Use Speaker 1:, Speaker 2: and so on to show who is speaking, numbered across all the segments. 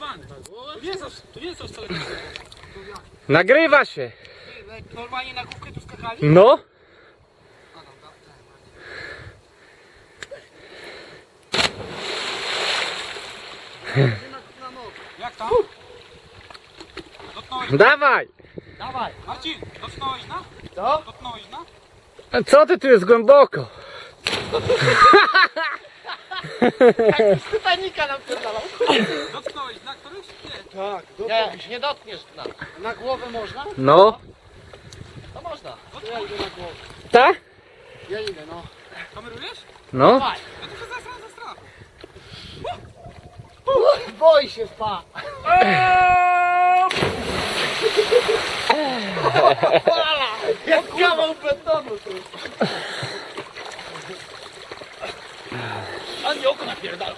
Speaker 1: dzbany. To nie jest, aż- to nie jest aż wcale
Speaker 2: Nagrywa się.
Speaker 1: Normalnie na główkę tu skakali?
Speaker 2: No.
Speaker 1: Jak tam? Dotknąłeś?
Speaker 2: Dawaj.
Speaker 1: Dawaj. Marcin, dotknąłeś na?
Speaker 3: Co?
Speaker 1: Dotknąłeś na?
Speaker 2: Co ty tu jest głęboko?
Speaker 3: Z Titanica napierdalał.
Speaker 1: Dotknąłeś na któryś? Nie.
Speaker 3: Tak, nie, nie dotkniesz na. Na głowę można?
Speaker 2: No.
Speaker 3: To można. To ja idę na głowę.
Speaker 2: Tak?
Speaker 3: Ja idę, no.
Speaker 1: Kamerujesz?
Speaker 2: No.
Speaker 3: Dawaj.
Speaker 1: Ja to się zasram, zasram.
Speaker 3: Boi się spa. Jak kawał betonu tu.
Speaker 1: Napierdala.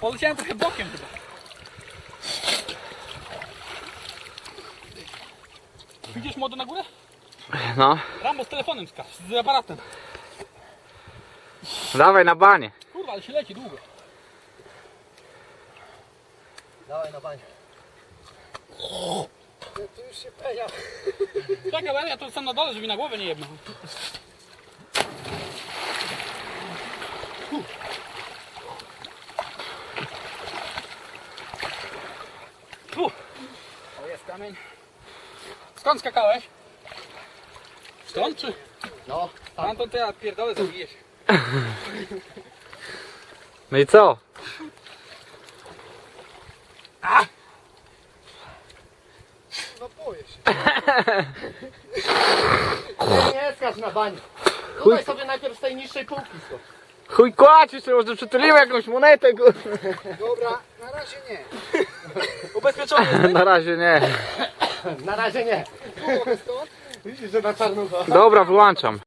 Speaker 1: Poleciałem trochę bokiem chyba. Widzisz młodo na górę?
Speaker 2: No.
Speaker 1: Rambo z telefonem skacz, z aparatem.
Speaker 2: Dawaj na banie.
Speaker 1: Kurwa, ale się leci długo.
Speaker 3: Dawaj na banie. Tu już się peja.
Speaker 1: Tak, ale ja to sam na dole, żeby mi na głowę nie. Tu. O, jest kamień. Skąd skakałeś? Stąd czy?
Speaker 3: No, tam.
Speaker 1: Tam to ty ja pierdolę zabijesz.
Speaker 2: No i co?
Speaker 3: No boję się. Nie, nie skacz na banie. Tutaj sobie najpierw z tej niższej półki skocz.
Speaker 2: Chuj kłacz, jeszcze może przytulimy jakąś monetę.
Speaker 3: Dobra, na razie nie.
Speaker 1: Ubezpieczony.
Speaker 2: Na razie nie.
Speaker 3: Na razie nie. Widzisz, że na czarnucha.
Speaker 2: Dobra, wyłączam.